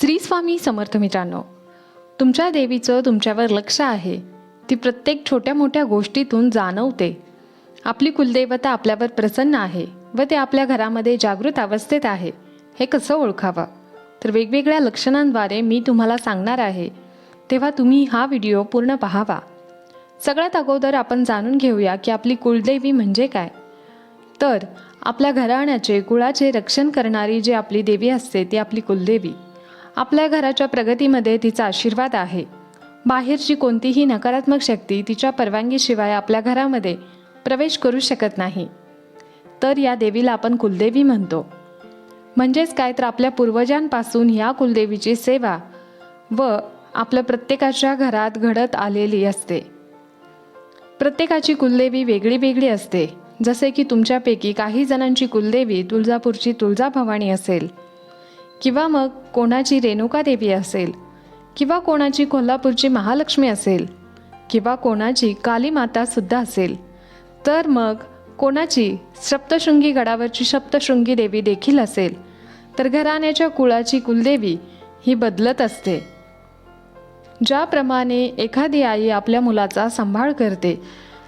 श्री स्वामी समर्थ मित्रांनो तुमच्या देवीचं तुमच्यावर लक्ष आहे. ती प्रत्येक छोट्या मोठ्या गोष्टीतून जाणवते. आपली कुलदेवता आपल्यावर प्रसन्न आहे व ते आपल्या घरामध्ये जागृत अवस्थेत आहे. हे कसं ओळखावं? तर वेगवेगळ्या लक्षणांद्वारे मी तुम्हाला सांगणार आहे. तेव्हा तुम्ही हा व्हिडिओ पूर्ण पाहावा. सगळ्यात अगोदर आपण जाणून घेऊया की आपली कुलदेवी म्हणजे काय. तर आपल्या घराण्याचे कुळाचे रक्षण करणारी जी आपली देवी असते ती आपली कुलदेवी. आपल्या घराच्या प्रगतीमध्ये तिचा आशीर्वाद आहे. बाहेरची कोणतीही नकारात्मक शक्ती तिच्या परवानगीशिवाय आपल्या घरामध्ये प्रवेश करू शकत नाही. तर या देवीला आपण कुलदेवी म्हणतो. म्हणजेच काय तर आपल्या पूर्वजांपासून या कुलदेवीची सेवा व आपल्या प्रत्येकाच्या घरात घडत आलेली असते. प्रत्येकाची कुलदेवी वेगळी वेगळी असते. जसे की तुमच्यापैकी काही जणांची कुलदेवी तुळजापूरची तुळजाभवानी असेल. किंवा मग कोणाची रेणुका देवी असेल किंवा कोणाची कोल्हापूरची महालक्ष्मी असेल किंवा कोणाची कालीमातासुद्धा असेल तर मग कोणाची सप्तशृंगी गडावरची सप्तशृंगी देवी देखील असेल तर घराण्याच्या कुळाची कुलदेवी ही बदलत असते. ज्याप्रमाणे एखादी आई आपल्या मुलाचा सांभाळ करते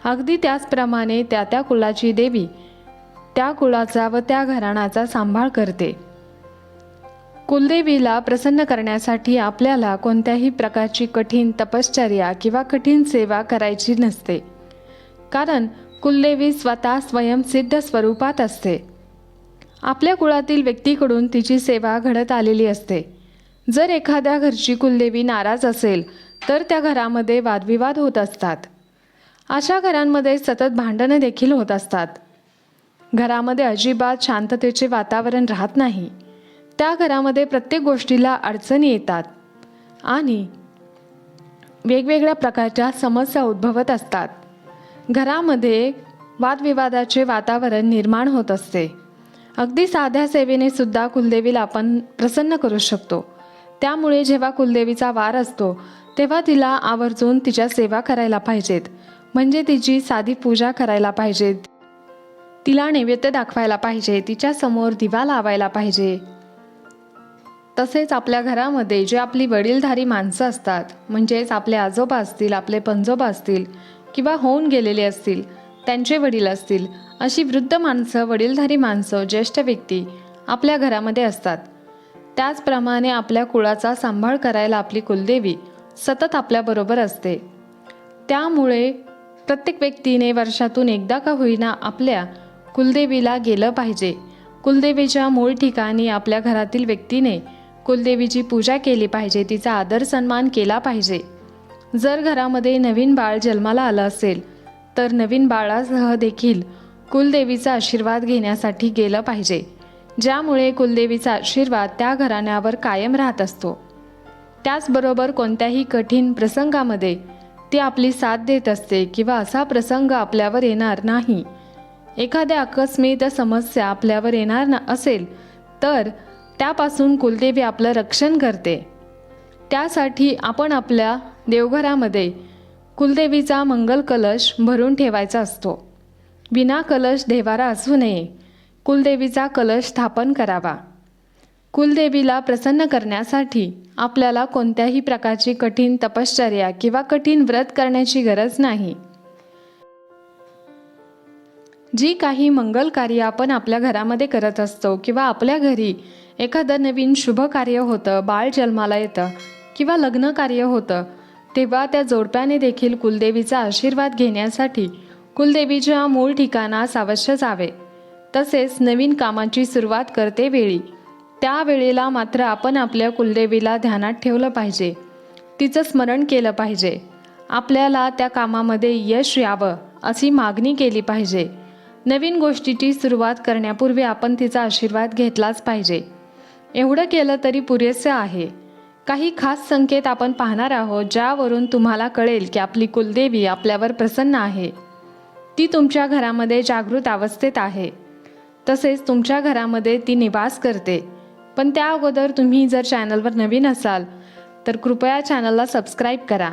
अगदी त्याचप्रमाणे त्या त्या कुलाची देवी त्या कुळाचा व त्या घराण्याचा सांभाळ करते. कुलदेवीला प्रसन्न करण्यासाठी आपल्याला कोणत्याही प्रकारची कठीण तपश्चर्या किंवा कठीण सेवा करायची नसते. कारण कुलदेवी स्वतः स्वयंसिद्ध स्वरूपात असते. आपल्या कुळातील व्यक्तीकडून तिची सेवा घडत आलेली असते. जर एखाद्या घरची कुलदेवी नाराज असेल तर त्या घरामध्ये वादविवाद होत असतात. अशा घरांमध्ये सतत भांडणं देखील होत असतात. घरामध्ये अजिबात शांततेचे वातावरण राहत नाही. त्या घरामध्ये प्रत्येक गोष्टीला अडचणी येतात आणि वेगवेगळ्या प्रकारच्या समस्या उद्भवत असतात. घरामध्ये वादविवादाचे वातावरण निर्माण होत असते. अगदी साध्या सेवेने सुद्धा कुलदेवीला आपण प्रसन्न करू शकतो. त्यामुळे जेव्हा कुलदेवीचा वार असतो तेव्हा तिला आवर्जून तिच्या सेवा करायला पाहिजेत. म्हणजे तिची साधी पूजा करायला पाहिजेत. तिला नैवेद्य दाखवायला पाहिजे तिच्यासमोर दिवा लावायला पाहिजे. तसेच आपल्या घरामध्ये जे आपली वडीलधारी माणसं असतात म्हणजेच आपले आजोबा असतील आपले पंजोबा असतील किंवा होऊन गेलेले असतील त्यांचे वडील असतील अशी वृद्ध माणसं वडीलधारी माणसं ज्येष्ठ व्यक्ती आपल्या घरामध्ये असतात. त्याचप्रमाणे आपल्या कुळाचा सांभाळ करायला आपली कुलदेवी सतत आपल्याबरोबर असते. त्यामुळे प्रत्येक व्यक्तीने वर्षातून एकदा का होईना आपल्या कुलदेवीला गेलं पाहिजे. कुलदेवीच्या मूळ ठिकाणी आपल्या घरातील व्यक्तीने कुलदेवीची पूजा केली पाहिजे तिचा आदर सन्मान केला पाहिजे. जर घरामध्ये नवीन बाळ जन्माला आलं असेल तर नवीन बाळासह देखील कुलदेवीचा आशीर्वाद घेण्यासाठी गेलं पाहिजे. ज्यामुळे कुलदेवीचा आशीर्वाद त्या घराण्यावर कायम राहत असतो. त्याचबरोबर कोणत्याही कठीण प्रसंगामध्ये ती आपली साथ देत असते किंवा असा प्रसंग आपल्यावर येणार नाही. एखाद्या आकस्मित समस्या आपल्यावर येणार ना असेल तर त्यापासून कुलदेवी आपलं रक्षण करते. त्यासाठी आपण आपल्या देवघरामध्ये कुलदेवीचा मंगल कलश भरून ठेवायचा असतो. विना कलश देवारा असू नये. कुलदेवीचा कलश स्थापन करावा. कुलदेवीला प्रसन्न करण्यासाठी आपल्याला कोणत्याही प्रकारची कठीण तपश्चर्या किंवा कठीण व्रत करण्याची गरज नाही. जी काही मंगल कार्य आपण आपल्या घरामध्ये करत असतो किंवा आपल्या घरी एखादं नवीन शुभ कार्य होतं बाळ जन्माला येतं किंवा लग्न कार्य होतं तेव्हा त्या जोडप्याने देखील कुलदेवीचा आशीर्वाद घेण्यासाठी कुलदेवीच्या मूळ ठिकाणास अवश्य जावे. तसेच नवीन कामाची सुरुवात करते वेळी. त्यावेळेला मात्र आपण आपल्या कुलदेवीला ध्यानात ठेवलं पाहिजे. तिचं स्मरण केलं पाहिजे. आपल्याला त्या कामामध्ये यश यावं अशी मागणी केली पाहिजे. नवीन गोष्टीची सुरुवात करण्यापूर्वी आपण तिचा आशीर्वाद घेतलाच पाहिजे. एवढं केलं तरी पुरेसं आहे. काही खास संकेत आपण पाहणार आहोत ज्यावरून तुम्हाला कळेल की आपली कुलदेवी आपल्यावर प्रसन्न आहे. ती तुमच्या घरामध्ये जागृत अवस्थेत आहे. तसेच तुमच्या घरामध्ये ती निवास करते. पण त्या अगोदर तुम्ही जर चॅनलवर नवीन असाल तर कृपया चॅनलला सबस्क्राईब करा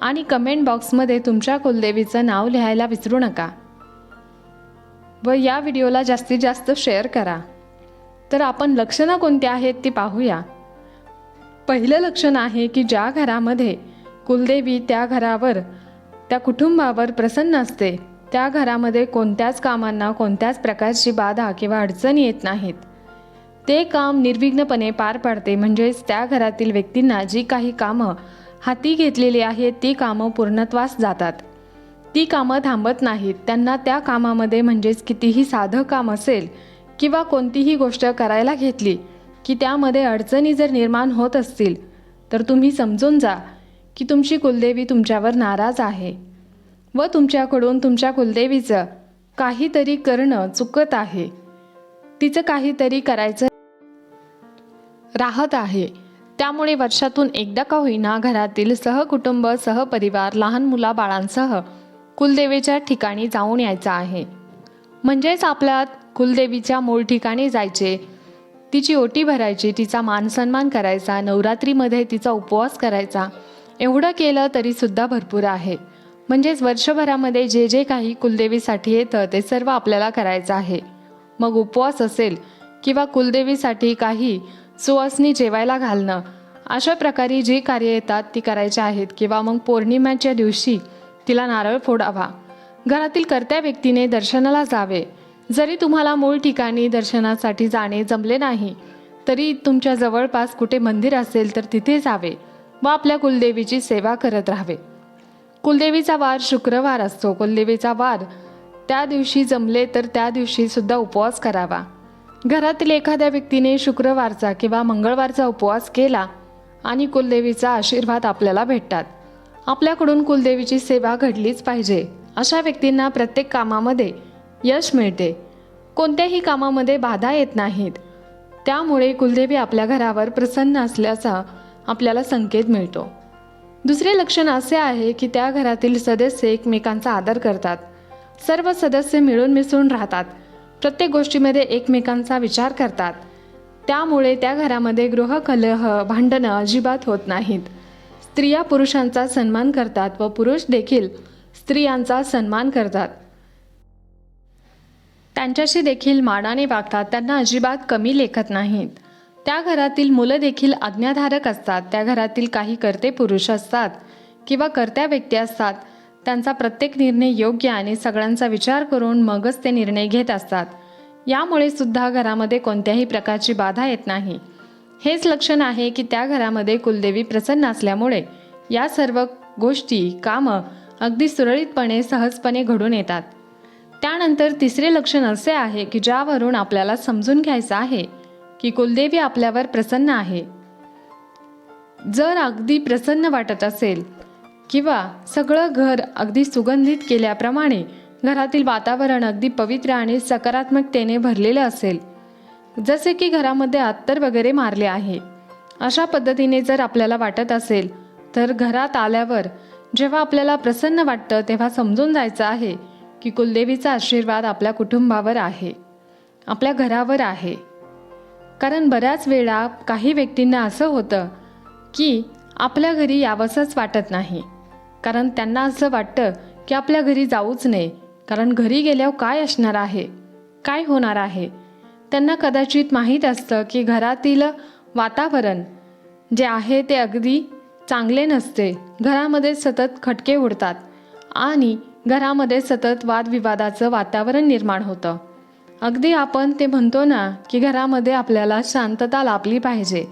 आणि कमेंट बॉक्समध्ये तुमच्या कुलदेवीचं नाव लिहायला विसरू नका. व या व्हिडिओला जास्तीत जास्त शेअर करा. तर आपण लक्षणं कोणती आहेत ती पाहूया. पहिलं लक्षण आहे की ज्या घरामध्ये कुलदेवी त्या घरावर त्या कुटुंबावर प्रसन्न असते त्या घरामध्ये कोणत्याच कामांना कोणत्याच प्रकारची बाधा किंवा अडचणी येत नाहीत. ते काम निर्विघ्नपणे पार पाडते म्हणजेच त्या घरातील व्यक्तींना जी काही कामं हाती घेतलेली आहेत ती कामं पूर्णत्वास जातात. ती कामं थांबत नाहीत त्यांना त्या कामामध्ये म्हणजेच कितीही साधं काम असेल किंवा कोणतीही गोष्ट करायला घेतली की त्यामध्ये अडचणी जर निर्माण होत असतील तर तुम्ही समजून जा की तुमची कुलदेवी तुमच्यावर नाराज आहे व तुमच्याकडून तुमच्या कुलदेवीचं काहीतरी करणं चुकत आहे. तिचं काहीतरी करायचं राहत आहे. त्यामुळे वर्षातून एकदा का होईना घरातील सहकुटुंब सहपरिवार लहान मुलाबाळांसह कुलदेवीच्या ठिकाणी जाऊन यायचं आहे. म्हणजेच आपल्यात कुलदेवीच्या मूळ ठिकाणी जायचे. तिची ओटी भरायची तिचा मानसन्मान करायचा नवरात्रीमध्ये तिचा उपवास करायचा. एवढं केलं तरीसुद्धा भरपूर आहे. म्हणजेच वर्षभरामध्ये जे जे काही कुलदेवीसाठी येतं ते सर्व आपल्याला करायचं आहे. मग उपवास असेल किंवा कुलदेवीसाठी काही सुवासनी जेवायला घालणं अशा प्रकारे जी कार्य येतात ती करायची आहेत किंवा मग पौर्णिमेच्या दिवशी तिला नारळ फोडावा. घरातील कर्त्या व्यक्तीने दर्शनाला जावे. जरी तुम्हाला मूळ ठिकाणी दर्शनासाठी जाणे जमले नाही तरी तुमच्या जवळपास कुठे मंदिर असेल तर तिथे जावे व आपल्या कुलदेवीची सेवा करत राहावे. कुलदेवीचा वार शुक्रवार असतो. कुलदेवीचा वार त्या दिवशी जमले तर त्या दिवशी सुद्धा उपवास करावा. घरातील एखाद्या व्यक्तीने शुक्रवारचा किंवा मंगळवारचा उपवास केला आणि कुलदेवीचा आशीर्वाद आपल्याला भेटतात. आपल्याकडून कुलदेवीची सेवा घडलीच पाहिजे अशा व्यक्तींना प्रत्येक कामामध्ये यश मिळते. कोणत्याही कामामध्ये बाधा येत नाहीत. त्यामुळे कुलदेवी आपल्या घरावर प्रसन्न असल्याचा आपल्याला संकेत मिळतो. दुसरे लक्षण असे आहे की त्या घरातील सदस्य एकमेकांचा आदर करतात. सर्व सदस्य मिळून मिसळून राहतात. प्रत्येक गोष्टीमध्ये एकमेकांचा विचार करतात. त्यामुळे त्या घरामध्ये गृहकलह भांडणं अजिबात होत नाहीत. स्त्रिया पुरुषांचा सन्मान करतात व पुरुष देखील स्त्रियांचा सन्मान करतात. त्यांच्याशी देखील मानाने वागतात. त्यांना अजिबात कमी लेखत नाहीत. त्या घरातील मुलं देखील आज्ञाधारक असतात. त्या घरातील काही कर्ते पुरुष असतात किंवा कर्त्या व्यक्ती असतात. त्यांचा प्रत्येक निर्णय योग्य आणि सगळ्यांचा विचार करून मगच ते निर्णय घेत असतात. यामुळे सुद्धा घरामध्ये कोणत्याही प्रकारची बाधा येत नाही. हेच लक्षण आहे की त्या घरामध्ये कुलदेवी प्रसन्न असल्यामुळे या सर्व गोष्टी कामं अगदी सुरळीतपणे सहजपणे घडून येतात. त्यानंतर तिसरे लक्षण असे आहे की ज्यावरून आपल्याला समजून घ्यायचं आहे की कुलदेवी आपल्यावर प्रसन्न आहे. जर अगदी प्रसन्न वाटत असेल किंवा सगळं घर अगदी सुगंधित केल्याप्रमाणे घरातील वातावरण अगदी पवित्र आणि सकारात्मकतेने भरलेलं असेल जसे की घरामध्ये अत्तर वगैरे मारले आहे अशा पद्धतीने जर आपल्याला वाटत असेल तर घरात आल्यावर जेव्हा आपल्याला प्रसन्न वाटतं तेव्हा समजून जायचं आहे की कुलदेवीचा आशीर्वाद आपल्या कुटुंबावर आहे आपल्या घरावर आहे. कारण बऱ्याच वेळा काही व्यक्तींना असं होतं की आपल्या घरी यावंसंच वाटत नाही. कारण त्यांना असं वाटतं की आपल्या घरी जाऊच नये. कारण घरी गेल्यावर काय असणार आहे? काय होणार आहे? त्यांना कदाचित माहीत असतं की घरातील वातावरण जे आहे ते अगदी चांगले नसते. घरामध्ये सतत खटके उडतात आणि घरामध्ये सतत वादविवादाचं वातावरण निर्माण होतं. अगदी आपण ते म्हणतो ना की घरामध्ये आपल्याला शांतता लाभली पाहिजे.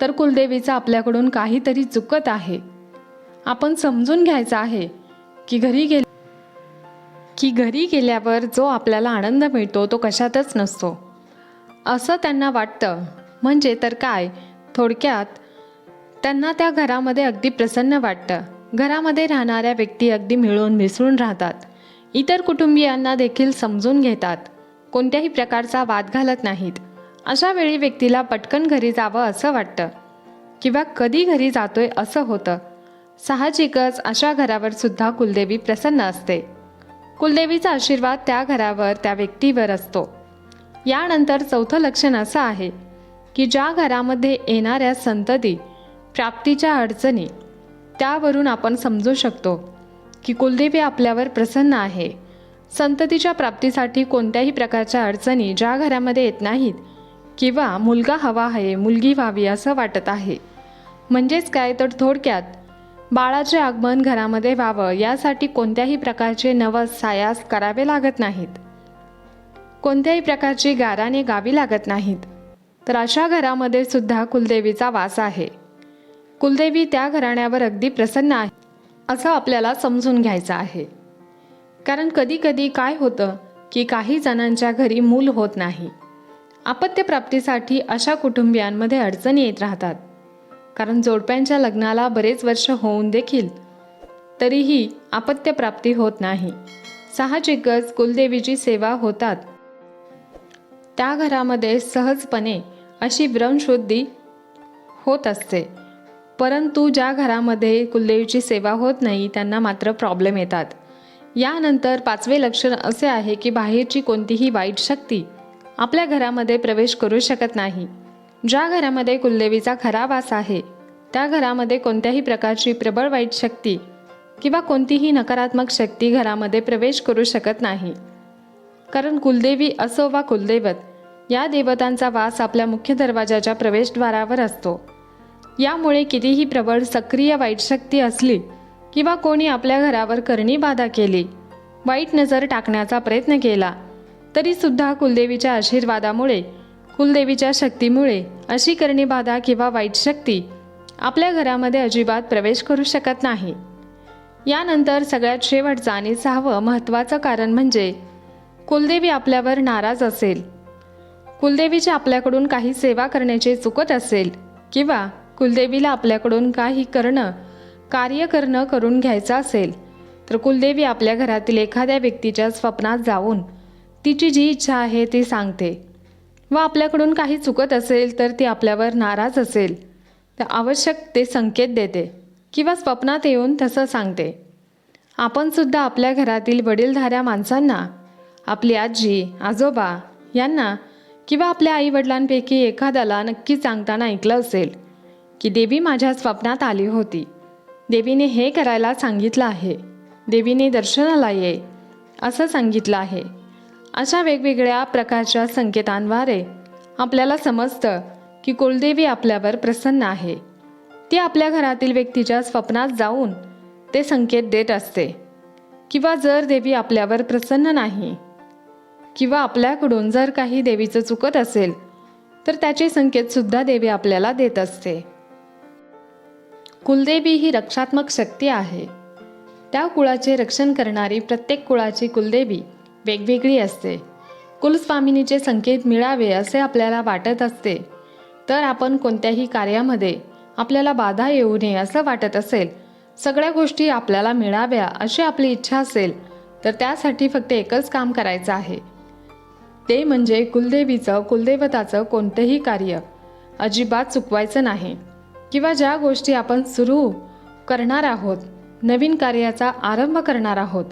तर कुलदेवीचं आपल्याकडून काहीतरी चुकत आहे. आपण समजून घ्यायचं आहे की घरी गेले की घरी गेल्यावर जो आपल्याला आनंद मिळतो तो कशातच नसतो. असं त्यांना वाटतं. म्हणजे तर काय? थोडक्यात त्यांना त्या घरामध्ये अगदी प्रसन्न वाटतं. घरामध्ये राहणाऱ्या व्यक्ती अगदी मिळून मिसळून राहतात. इतर कुटुंबियांना देखील समजून घेतात. कोणत्याही प्रकारचा वाद घालत नाहीत. अशा वेळी व्यक्तीला पटकन घरी जावं असं वाटतं. किंवा कधी घरी जातोय असं होतं. साहजिकच अशा घरावर सुद्धा कुलदेवी प्रसन्न असते. कुलदेवीचा आशीर्वाद त्या घरावर त्या व्यक्तीवर असतो. यानंतर चौथं लक्षण असं आहे की ज्या घरामध्ये येणाऱ्या संतती प्राप्तीच्या अडचणी त्यावरून आपण समजू शकतो की कुलदेवी आपल्यावर प्रसन्न आहे. संततीच्या प्राप्तीसाठी कोणत्याही प्रकारच्या अडचणी ज्या घरामध्ये येत नाहीत किंवा मुलगा हवा आहे मुलगी व्हावी असं वाटत आहे. म्हणजेच काय तर थोडक्यात बाळाचे आगमन घरामध्ये व्हावं यासाठी कोणत्याही प्रकारचे नवस सायास करावे लागत नाहीत. कोणत्याही प्रकारची गाराने गावी लागत नाहीत. तर अशा घरामध्ये सुद्धा कुलदेवीचा वास आहे. कुलदेवी त्या घराण्यावर अगदी प्रसन्न आहे असं आपल्याला समजून घ्यायचं आहे. कारण कधी कधी काय होतं की काही जणांच्या घरी मूल होत नाही. आपत्यप्राप्तीसाठी अशा कुटुंबियांमध्ये अडचणी येत राहतात. कारण जोडप्यांच्या लग्नाला बरेच वर्ष होऊन देखील तरीही आपत्यप्राप्ती होत नाही. साहजिकच कुलदेवीची सेवा होतात. त्या घरामध्ये सहजपणे अशी व्रमशुद्धी होत असते. परंतु ज्या घरामध्ये कुलदेवीची सेवा होत नाही त्यांना मात्र प्रॉब्लेम येतात. यानंतर पाचवे लक्षण असे आहे की बाहेरची कोणतीही वाईट शक्ती आपल्या घरामध्ये प्रवेश करू शकत नाही. ज्या घरामध्ये कुलदेवीचा खरा वास आहे त्या घरामध्ये कोणत्याही प्रकारची प्रबळ वाईट शक्ती किंवा कोणतीही नकारात्मक शक्ती घरामध्ये प्रवेश करू शकत नाही. कारण कुलदेवी असो वा कुलदैवत या देवतांचा वास आपल्या मुख्य दरवाजाच्या प्रवेशद्वारावर असतो. यामुळे कितीही प्रबळ सक्रिय वाईट शक्ती असली किंवा कोणी आपल्या घरावर करणी बाधा केली वाईट नजर टाकण्याचा प्रयत्न केला तरी सुद्धा कुलदेवीच्या आशीर्वादामुळे कुलदेवीच्या शक्तीमुळे अशी करणी बाधा किंवा वाईट शक्ती आपल्या घरामध्ये अजिबात प्रवेश करू शकत नाही. यानंतर सगळ्यात शेवटचं आणि सहावं महत्त्वाचं कारण म्हणजे कुलदेवी आपल्यावर नाराज असेल. कुलदेवीची आपल्याकडून काही सेवा करण्याचे चुकत असेल किंवा कुलदेवीला आपल्याकडून काही करणं कार्य करणं करून घ्यायचं असेल तर कुलदेवी आपल्या घरातील एखाद्या व्यक्तीच्या स्वप्नात जाऊन तिची जी इच्छा आहे ती सांगते. व आपल्याकडून काही चुकत असेल तर ती आपल्यावर नाराज असेल तर आवश्यक ते संकेत देते किंवा स्वप्नात येऊन तसं सांगते. आपणसुद्धा आपल्या घरातील वडीलधाऱ्या माणसांना आपली आजी आजोबा यांना किंवा आपल्या आईवडिलांपैकी एखाद्याला नक्की सांगताना ऐकलं असेल की देवी माझ्या स्वप्नात आली होती. देवीने हे करायला सांगितलं आहे. देवीने दर्शनाला ये असं सांगितलं आहे. अशा वेगवेगळ्या प्रकारच्या संकेतांद्वारे आपल्याला समजतं की कुलदेवी आपल्यावर प्रसन्न आहे. ती आपल्या घरातील व्यक्तीच्या स्वप्नात जाऊन ते संकेत देत असते. किंवा जर देवी आपल्यावर प्रसन्न नाही किंवा आपल्याकडून जर काही देवीचं चुकत असेल तर त्याचे संकेतसुद्धा देवी आपल्याला देत असते. कुलदेवी ही रक्षात्मक शक्ती आहे. त्या कुळाचे रक्षण करणारी प्रत्येक कुळाची कुलदेवी वेगवेगळी असते. कुलस्वामिनीचे संकेत मिळावे असे आपल्याला वाटत असते. तर आपण कोणत्याही कार्यामध्ये आपल्याला बाधा येऊ नये असं वाटत असेल सगळ्या गोष्टी आपल्याला मिळाव्या अशी आपली इच्छा असेल तर त्यासाठी फक्त एकच काम करायचं आहे. ते म्हणजे कुलदेवीचं कुलदेवताचं कोणतंही कार्य अजिबात चुकवायचं नाही. किंवा ज्या गोष्टी आपण सुरू करणार आहोत नवीन कार्याचा आरंभ करणार आहोत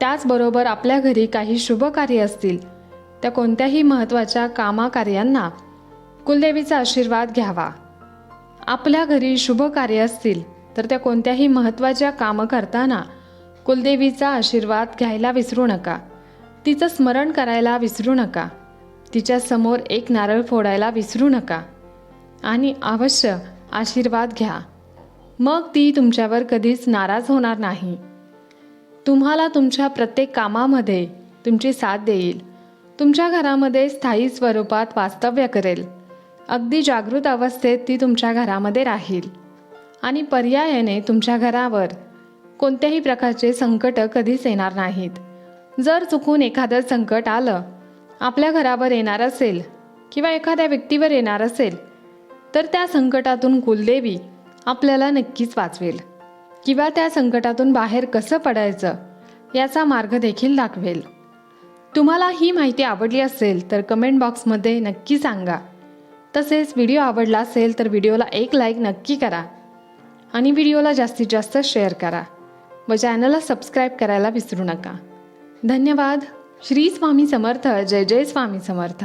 त्याचबरोबर आपल्या घरी काही शुभ कार्य असतील त्या कोणत्याही महत्त्वाच्या कामाकार्यांना कुलदेवीचा आशीर्वाद घ्यावा. आपल्या घरी शुभ कार्य असतील तर त्या कोणत्याही महत्त्वाच्या कामं करताना कुलदेवीचा आशीर्वाद घ्यायला विसरू नका. तिचं स्मरण करायला विसरू नका. तिच्यासमोर एक नारळ फोडायला विसरू नका. आणि अवश्य आशीर्वाद घ्या. मग ती तुमच्यावर कधीच नाराज होणार नाही. तुम्हाला तुमच्या प्रत्येक कामामध्ये तुमची साथ देईल. तुमच्या घरामध्ये स्थायी स्वरूपात वास्तव्य करेल. अगदी जागृत अवस्थेत ती तुमच्या घरामध्ये राहील. आणि पर्यायाने तुमच्या घरावर कोणत्याही प्रकारचे संकट कधीच येणार नाहीत. जर चुकून एखादं संकट आलं आपल्या घरावर येणार असेल किंवा एखाद्या व्यक्तीवर येणार असेल तर त्या संकटातून कुलदेवी आपल्याला नक्कीच वाचवेल. किंवा त्या संकटातून बाहेर कसं पडायचं याचा मार्ग देखील दाखवेल. तुम्हाला ही माहिती आवडली असेल तर कमेंट बॉक्समध्ये नक्की सांगा. तसेच व्हिडिओ आवडला असेल तर व्हिडिओला एक लाईक नक्की करा. आणि व्हिडिओला जास्तीत जास्त शेअर करा. व चॅनलला सबस्क्राईब करायला विसरू नका. धन्यवाद. श्री स्वामी समर्थ. जय जय स्वामी समर्थ.